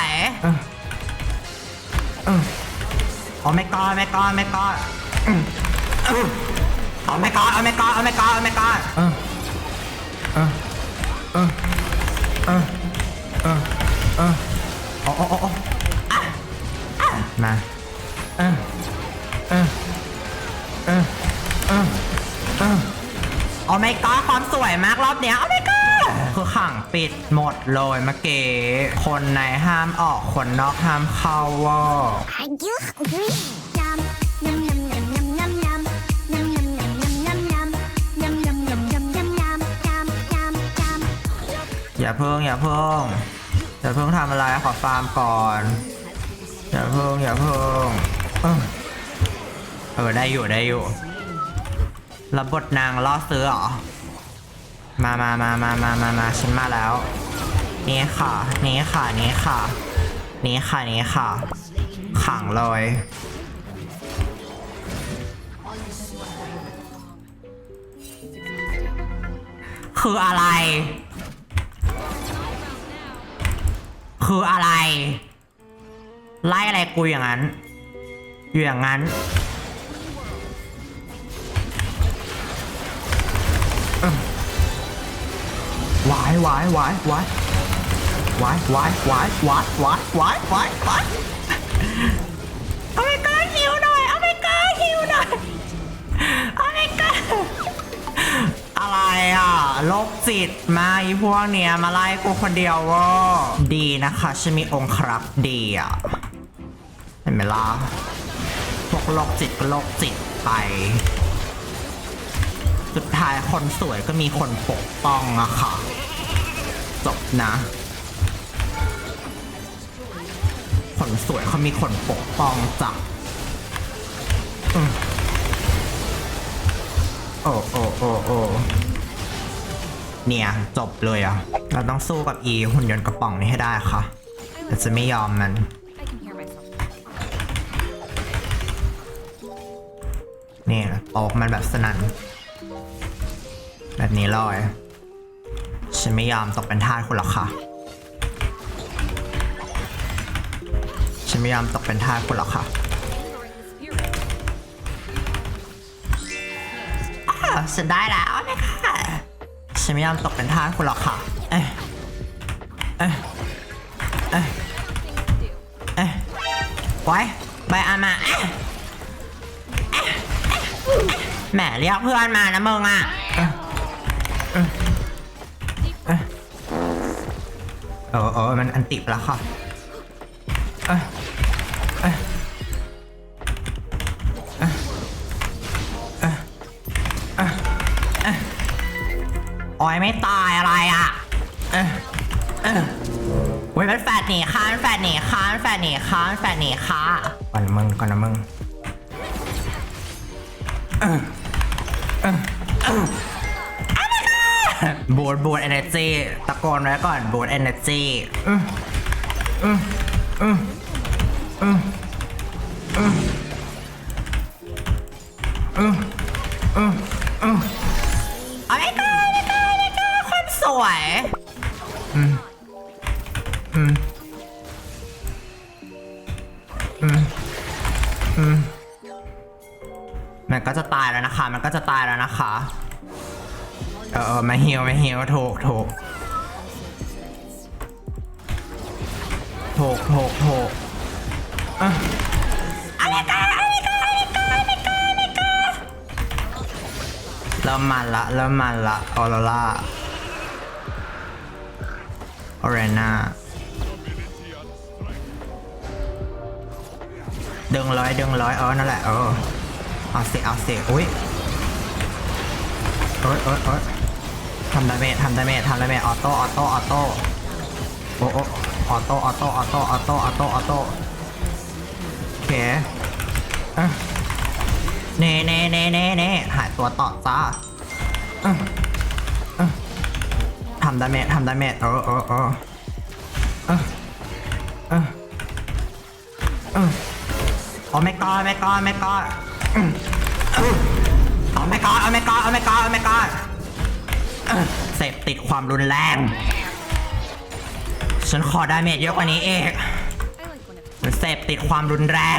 วยโอ้ไม่กอดไม่กอดไม่กอดโอ้ไม่กอดโอ้ไม่กอดโอ้ไม่กอดโอ้ไม่กอดโอ้โอ้โอ้โอ้อะอะมาเออเออเออเออเออโอ้ไม่กอดความสวยมากรอบเนี้ยโอ้ไม่ คือขังปิดหมดเลยเมื่อกี้คนในห้ามออกคนนอกห้ามเข้าเว่า I do agree. Yum, yum, yum, yum, yum, yum, yum. Yum, yum, yum, yum, yum, yum. Yum, yum, yum, yum, yum, yum. Yum, yum, yum. อย่าเพิ่งอย่าเพิ่งอย่าเพิ่งทำอะไรขอฟาร์มก่อน อย่าเพิ่งอย่าเพิ่งเออเออได้อยู่ได้อยู่รับบทนางล่อซื้อเหรอ มามามามามามามาฉันมาแล้ว นี่ค่ะ นี่ค่ะ นี่ค่ะ นี่ค่ะ นี่ค่ะ ขังเลย คืออะไร คืออะไร ไล่อะไรกูอย่างนั้น อยู่อย่างนั้น วายวายวายวายวายวายวายวายวายวายวายวายเอาไปก้าหิวหน่อยเอาไปก้าหิวหน่อยเอาไปก้าอะไรอะโรคจิตมาอีพวกเนี้ยมาไล่กูคนเดียวเว่าดีนะคะฉันมีองค์ครับดีอะเห็นไหมล่ะพวกโรคจิตก็โรคจิตไป สุดท้ายคนสวยก็มีคนปกป้องอะค่ะ จบนะ คนสวยเขามีคนปกป้องจ้ะโอ้โอ้โอ้โอ้เนี่ย จบเลยอะเราต้องสู้กับอีหุ่นยนต์กระป๋องนี้ให้ได้ค่ะเราจะไม่ยอมมันนี่โอกมันแบบสนั่น แบบนี้เลยฉันไม่ยอมตกเป็นทาสคุณหรอกค่ะ ฉันไม่ยอมตกเป็นทาสคุณหรอกค่ะอ้าวฉันได้แล้วนะคะฉันไม่ยอมตกเป็นทาสคุณหรอกค่ะ เอ้ยเอ้ยเอ้ยเอ้ยไว้ใบอามาแหมเรียกเพื่อนมานะมึงอะ นอันติดแล้วค่ะโอ้ยไม่ตายอะไรอะเว้ยมันแฟดหนีค่ะมันแฟดหนีค่ะมันแฟดหนีค่ะมันแฟดหนีค่ะก่อนมึงก่อนนะมึง บูดบูดเอเนจีตะโกนไว้ก่อนบูดเอเนจีเอาไม่กล้าไม่กล้าไม่กล้าคนสวยอืมอืมอืมอืมมันก็จะตายแล้วนะคะ มันก็จะตายแล้วนะคะ เออเออมาฮิวมาฮิวถูกถูกถูกถูกถูกอะอะไรกันอะไรกันอะไรกันอะไรกันอะไรกันเริ่มมันละเริ่มมันละออโรล่าออเรน่าดึงร้อยดึงร้อยเออนั่นแหละเออเอาสิเอาสิอุ้ยเอ้ยเอ้ยเอ้ยทำดาเมจทำดาเมจทำดาเมจออโต้ออโต้ออโต้โอ้โอ้ออโต้ออโต้ออโต้ออโต้ออโต้ออโต้โอเคอะเน่เน่เน่เน่เน่หายตัวต่อจ้าอะอะทำดาเมจทำดาเมจเออเออเอออะอะอะโอ้ไม่กอดไม่กอดไม่กอดอืมอืมโอ้ my god โอ้ my god โอ้ my god โอ้ my god เออ เสพติดความรุนแรง ฉันขอดาเมจเยอะกว่านี้เอกมันเสพติดความรุนแรง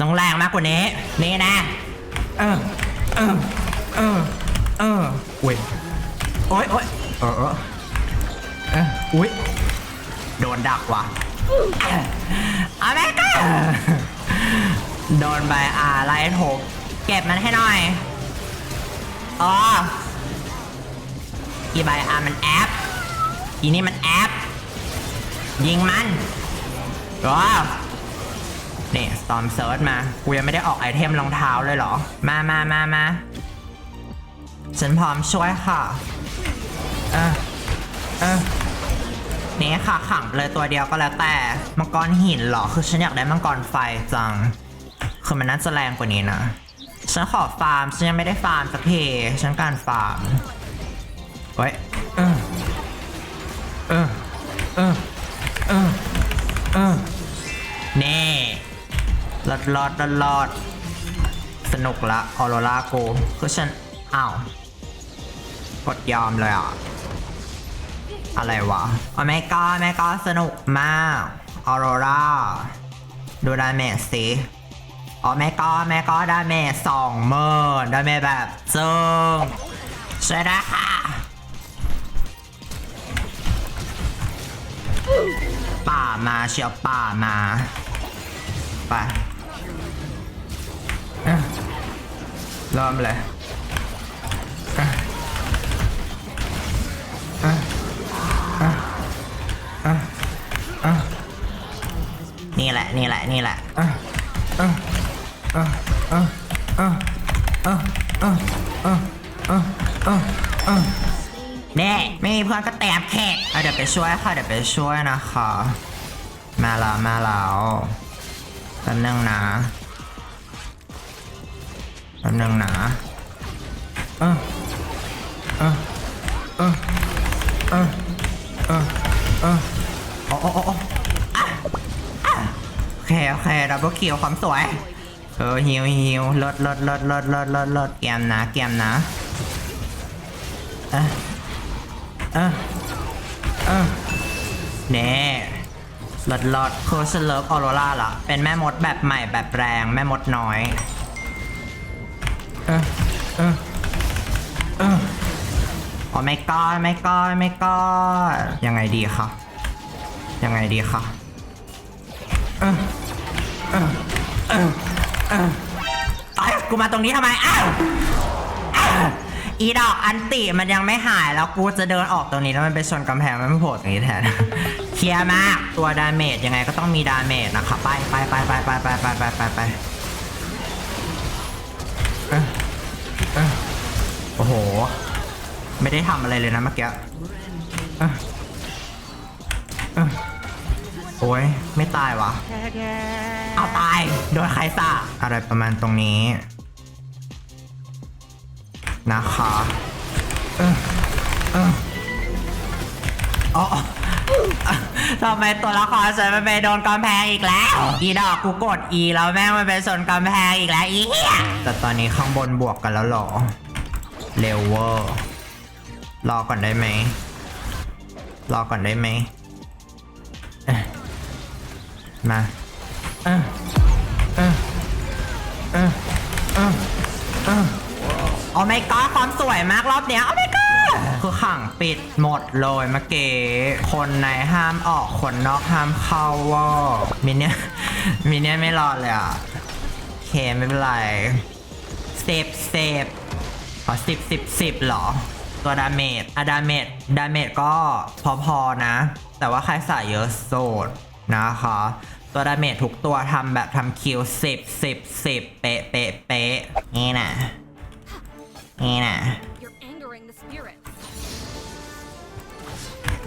ต้องแรงมากกว่านี้ นี่นะ เออ เออ เออ เอออุ้ยโอ๊ยโอ๊ยเออเออ เอออุ้ย โดนดักว่ะเอาแม่ก็โดนใบอาไล่โถกเก็บมันให้หน่อย อ๋อ อีใบอามันแอปอีนี่มันแอปยิงมันว้าวนี่สตอมเซิร์ชมา กูยังไม่ได้ออกไอเทมรองเท้าเลยเหรอ มามามามาฉันพร้อมช่วยค่ะ เออ เออ นี่ค่ะขังเลยตัวเดียวก็แล้วแต่ มังกรหินเหรอ คือฉันอยากได้มังกรไฟจัง คือมันน่าจะแรงกว่านี้นะ ฉันขอฟาร์ม ฉันยังไม่ได้ฟาร์มสักทีฉันการฟาร์ม ไว้เออเออเออเออเออนี่ลอดลอดลอดลอดสนุกละออโรราโกูคือฉันอ้าวกดยอมเลยอะ อะไรวะอเมก้าอเมก้าสนุกมากออโรราดูดาเมจสิอเมก้าอเมก้าดาเมจสองหมื่นดาเมจแบบจึงใช่ได้ค่ะ ป่ามาเชียวป่ามาไปเอ้ยเริ่มเลยนี่แหละ นี่แหละ นี่แหละ แน่ไม่มีเพื่อนก็แตบแขกเดี๋ยวไปช่วยค่ะเดี๋ยวไปช่วยนะคะมาแล้วมาแล้วแป๊บนึงนะแป๊บนึงนะเออเออเออเออเออเออโอ้โอ้โอ้โอเคโอเคดับเบิลคิวความสวยเออฮิวฮิวลดลดลดลดลดลดลดเกมนะเกมนะอ่ ออเออเน่ลดลดคือฉันเลิฟออโรราล่ะเป็นแม่มดแบบใหม่แบบแรงแม่มดน้อยเออเออเออโอ้ไม่ก็ไม่ก็ไม่ก็ยังไงดีคะยังไงดีคะเออเออเออเออไอ้ยกูมาตรงนี้ทำไมอ้าว อีดอกอันติมันยังไม่หายแล้วกูจะเดินออกตรงนี้แล้วมันไปชนกำแพงมันไม่โผล่ตรงนี้แทน เคลียร์มากตัวดาเมจยังไงก็ต้องมีดาเมจนะคะไปไปไปไปไปไปไปไปไปไปโอ้โห ไม่ได้ทำอะไรเลยนะเมื่อกี้โอ้ยไม่ตายวะเอาตาย โดนใครสาอะไรประมาณตรงนี้ นะคะเออเอออ๋อทำไมตัวละครฉันมันไปโดนกำแพงอีกแล้ว อีดอกกูกด E แล้วแม่งมันไปชนกำแพงอีกแล้วอีเหี้ยแต่ตอนนี้ข้างบนบวกกันแล้วเหรอ เร็วเวอร์รอก่อนได้ไหมรอก่อนได้ไหมเอ้ยมาเออ โอ้ไม่ก็ความสวยมากรอบเนี้ยโอ้ไม่ก็คือขังปิดหมดเลยเมื่อกี้คนในห้ามออกคนนอกห้ามเข้าว่ามินเนี่ยมินเนี่ยไม่รอดเลยอะโอเคไม่เป็นไรเซฟเซฟอ๋อสิบสิบสิบหรอ ตัวดาเมจอะดาเมจดาเมจก็พอๆนะ แต่ว่าใครใส่เยอะโสดนะคะตัวดาเมจทุกตัวทำแบบทำคิวสิบสิบสิบเป๊ะเป๊ะเป๊ะนี่นะ นี่นะ You're angering the spirits.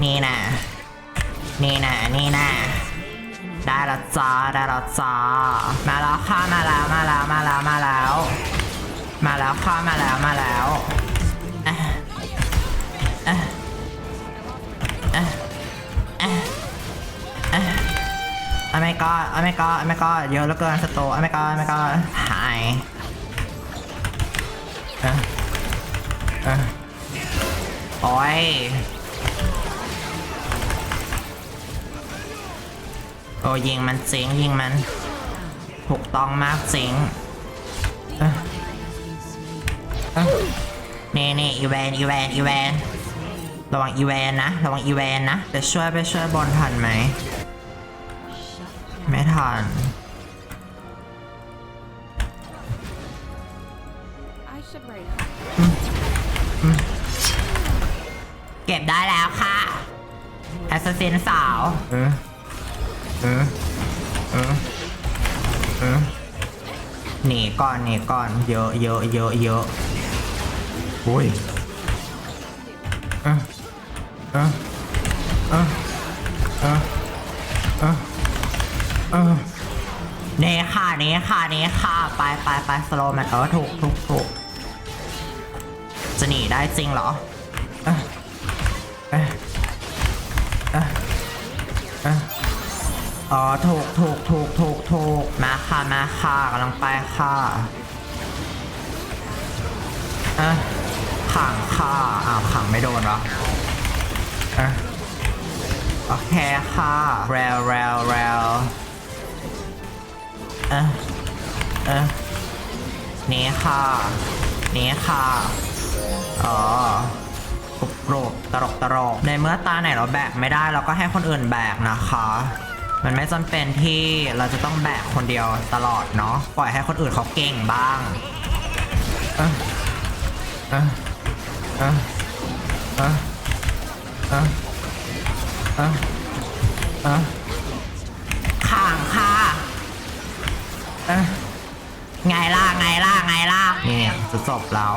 นี่นะนี่นะนี่นะได้และจ้าได้และจ้ามาแล้วค่ะมาแล้วมาแล้วมาแล้วมาแล้ว มาแล้วค่ะมาแล้วมาแล้วอะอะอะอะอะอเมริกาอเมริกาอเมริกาเยอะเหลือเกินสโตอเมริกาอเมริกาหายเออเออ โอ้ยโอ้ยิงมันจริงยิงมันถูกต้องมากจริงเอ้ยเอ้ยนี่นี่อีแวนอีแวนอีแวนระวังอีแวนนะระวังอีแวนนะจะช่วยไปช่วยบอลทันไหมไม่ทัน เก็บได้แล้วค่ะแอสซัสซินสาว เออ เออ เออ เออ หนีก่อนหนีก่อน เยอะเยอะเยอะเยอะอุ้ยเออเออเออเออเออเออเน่ค่ะเน่ค่ะเน่ค่ะ ไปไปไปสโลมันเออถูกถูกถูกจะหนีได้จริงเหรอ อ๋อถูกถูกถูกถูกถูกมาค่ะมาค่ะกำลังไปค่ะเอ้ยขังค่ะอ้าวขังไม่โดนเหรอเอ้ยโอเคค่ะเร็วเร็วเร็วเอ้ยเอ้ยนี่ค่ะนี่ค่ะอ๋อกรุบกรุบตรกตรกในเมื่อตาไหนเราแบกไม่ได้เราก็ให้คนอื่นแบกนะคะ มันไม่จำเป็นที่เราจะต้องแบกคนเดียวตลอดเนาะปล่อยให้คนอื่นเขาเก่งบ้างเออเออเออเออเออเออเออข้างค่ะเออไงล่ะไงล่ะไงล่ะนี่จะจบแล้ว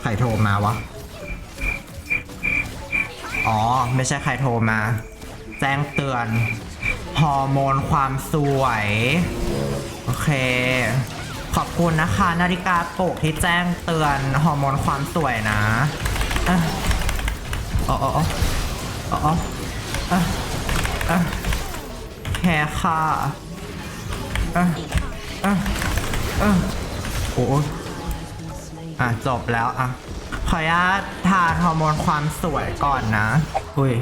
ใครโทรมาวะอ๋อ ไม่ใช่ใครโทรมา แจ้งเตือน ฮอร์โมนความสวย โอเค ขอบคุณนะคะ นาฬิกาปลุกที่แจ้งเตือนฮอร์โมนความสวยนะเอะอ๋ออ๋ออ๋ออ๋ออ๋อเอเอแค่ค่ะเอะเอะอะโอ้อะจบแล้วอะขออนุญาตทานฮอร์โมนความสวยก่อนนะ อุ้ย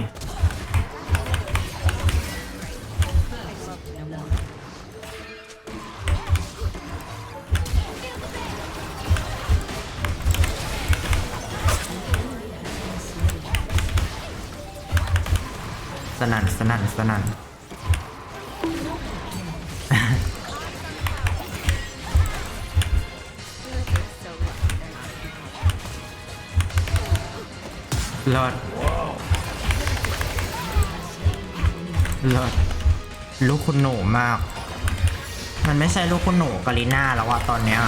นั่นสนั่นสนั่นเลิศเลิศลูกคุณหนูมาก มันไม่ใช่ลูกคุณหนูกาลิน่าแล้วว่าตอนเนี้ย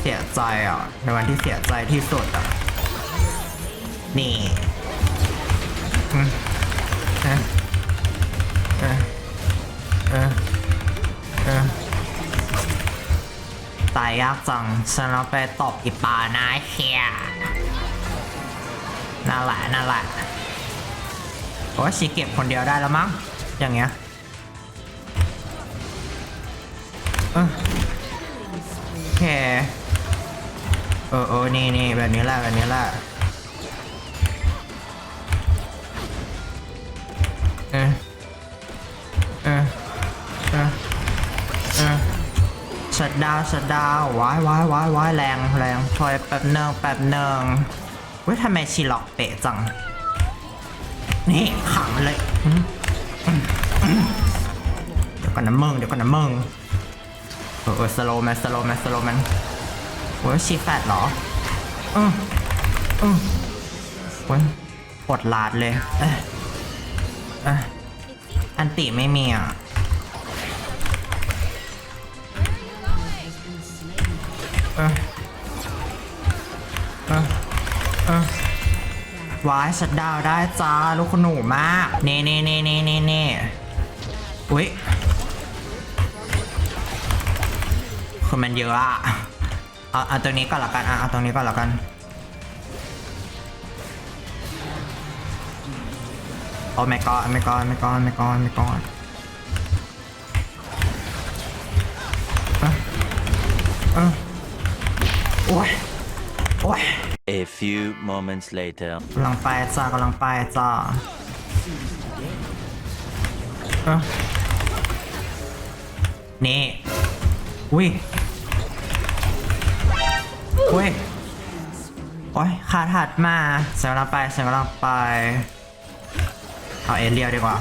เสียใจอะในวันที่เสียใจที่สุดอะนี่ อะเอะเอะเอะตายยากจังฉันเอาไปตบอีปาน้าเฮียนั่นแหละนั่นแหละโอ้ชีเก็บคนเดียวได้แล้วมั้ง อย่างเงี้ยโอเคเออเออนี่นี่แบบนี้แหละแบบนี้แหละ ชัดดาวชัดดาวว้ายว้ายว้ายว้ายแรงแรงคอยแป๊บเนึงแป๊บเนึงเว้ยทำไมชีล็อกเป๊ะจัง นี่ขังเลยอืมอืมอืมเดี๋ยวก่อนนะมึงเดี๋ยวก่อนนะมึงเออเออสโลแมนสโลแมนสโลแมนโอ้ยชีแฟตเหรออืมอืมโอ้ยปวดลาดเลยเอ้ยเอ้ยอันติไม่มีอะ อ้ยเอ้ยเอ้ยวายชัดดาวได้จ้าลูกคุณหนูมาก เน่เน่เน่เน่เน่เน่อุ๊ยคือมันเยอะอะเอาเอาตรงนี้ก่อนละกันอะเอาตรงนี้ก่อนละกัน โอ้ my god ไม่ก d ไม่ก d ไม่ก d ไม่ก d เอ้ยโอ้ย A few moments later. กำลังไปจ้ากำลังไปจ้าเออนี่อุ้ยอุ้ยโอ้ยขาถัดมาเสียงกำลังไปเสียงกำลังไป เอาเอเรียลดีกว่า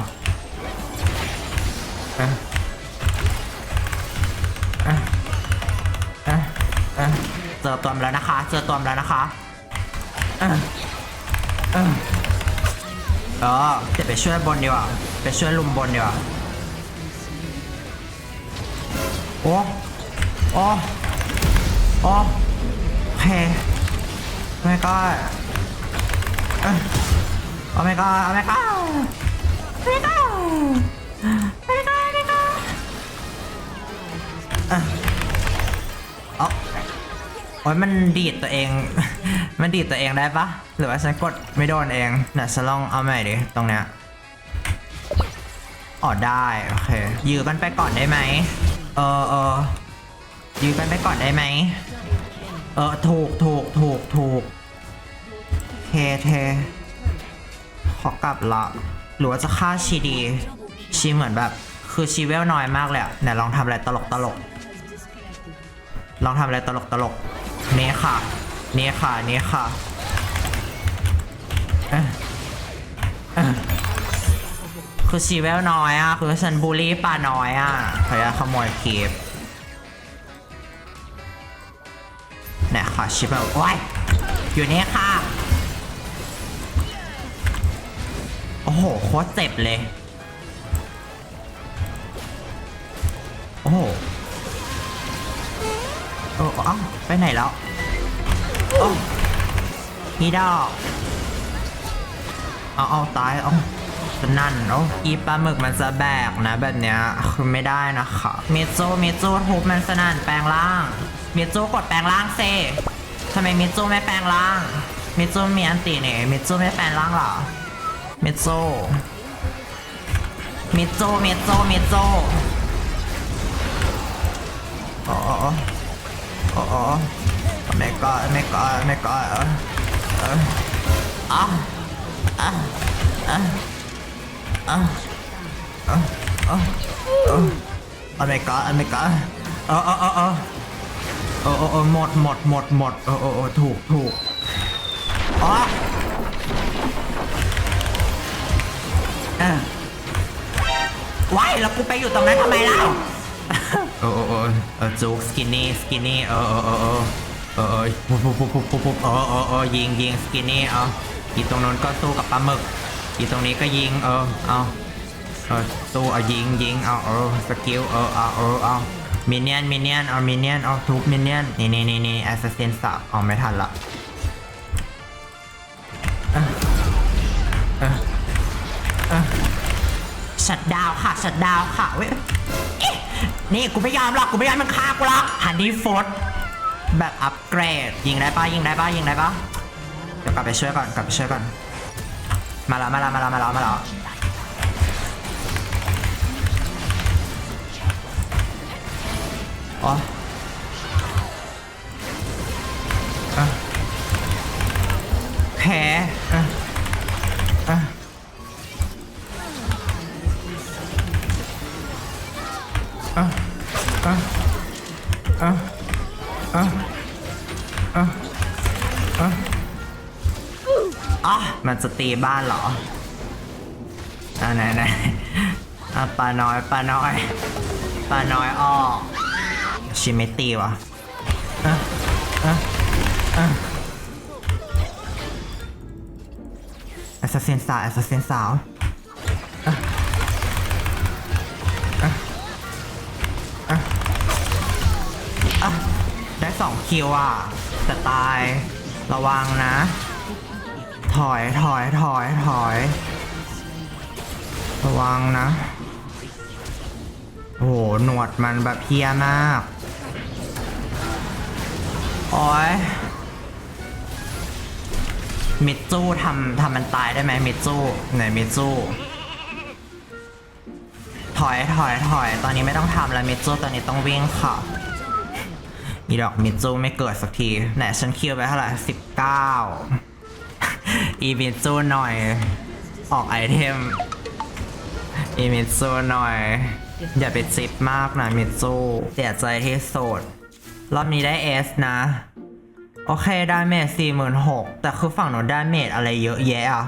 เจอตัวมแล้วนะคะ เจอตัวมแล้วนะคะเออเดี๋ยวไปช่วยบนดีกว่าไปช่วยลุมบนดีกว่าโอ้โอ้โอ้โอเคไม่ก็เอ้ยโอ้ไม่ก็โอ้ไม่ก็ไม่ก็ไม่ก็ไม่ก็เอ้ยเอ โอ้ยมันดีดตัวเอง มันดีดตัวเองได้ปะหรือว่าฉันกดไม่โดนเองเดี๋ยวฉันลองเอาใหม่ดิตรงเนี้ยอ๋อได้โอเคยื้อมันไปก่อนได้ไหมเออเออยื้อมันไปก่อนได้ไหมเออถูกถูกถูกถูกเทเทขอกลับละหรือว่าจะฆ่าชีดี ชีเหมือนแบบ คือชีเวลน้อยมากเลยอะไหนลองทำอะไรตลกตลกลองทำอะไรตลกตลก นี่ค่ะนี่ค่ะนี่ค่ะคือชีเวลน้อยอะ คือฉันบูลลี่ป่าน้อยอะเขาจะขโมยคีบเนี่ยขอชิปแบบโอ้ยอยู่นี่ค่ะ โอ้โห โคตรเจ็บเลย โอ้โห อ้าไปไหนแล้วโอ้ฮีดอกเอาเอาตายเอาจะนั่นโอ้อีปลาหมึกมันจะแบกนะแบบเนี้ยคือไม่ได้นะคะเมโจเมโจทุบมันสนั่นแปลงร่าง เมโจกดแปลงร่างเซทำไมเมโจไม่แปลงร่าง เมโจมีอันตีเนี่ยเมโจไม่แปลงร่างหรอ เมโจเมโจเมโจเมโจอ้โอ้ โอ้โอ้ไม่ก็ไม่ก็ไม่ก็เออเอออะอะอะอะอะอะอะ Oh my god Oh my god เออเออเออเออเออเออเออหมดหมดหมดหมดเออเออถูกถูกอ๋อเออว้ายแล้วกูไปอยู่ตรงนั้นทำไมเล่า เออเออเออเออจุกสกินนี่สกินนี่เออเออเออเออเออเออปุ๊บปุ๊บปุ๊บปุ๊บปุ๊บโออเออเออยิงยิงสกินนี่เอาอีตรงนู้นก็สู้กับปลาหมึกอีตรงนี้ก็ยิงเออเอาเออสู้เอายิงยิงเอาเออสกิลเออเอาเออเอามินเนี่ยนมินเนี่ยนเอามินเนี่ยนเอาทุบมินเนี่ยนนี่นี่นี่นี่แอสซัสซินสับเอาไม่ทันละชัดดาวค่ะชัดดาวค่ะเว้ย นี่กูไม่ยอมหรอกกูไม่ยอมมันฆ่ากูหรอกฮันดี้โฟร์แบบอัปเกรด ยิงได้ปะยิงได้ปะยิงได้ปะเดี๋ยวกลับไปช่วยก่อนกลับไปช่วยก่อน มาแล้วมาแล้วมาแล้วมาแล้วมาแล้วอ๋อแผล อะมันจะตีบ้านเหรออะไหนไหนอะปลาน้อยปลาน้อยปลาน้อยออกชิไม่ตีวะอะอะอะแอสซัสซินสาวแอสซัสซินสาวอะอะอะอะได้สองคิวอะแต่ตายระวังนะ ถอยถอยถอยถอย ระวังนะโอ้โหหนวดมันแบบเพี้ยมาก โอ้ยมิจูทำทำมันตายได้ไหมมิจูไหนมิจูถอยถอยถอย ตอนนี้ไม่ต้องทำแล้วมิจูตอนนี้ต้องวิ่งค่ะอีดอกมิจูไม่เกิดสักทีไหนฉันคิวไปเท่าไหร่สิบเก้า อีมิดจูหน่อย ออกไอเทม อีมิซูหน่อย อย่าไปซิปมากนะมิซูเสียใจที่สุดรอบนี้ได้เอสนะ โอเคได้เมจ46,000แต่คือฝั่งหนูได้เมจอะไรเยอะแยะอะ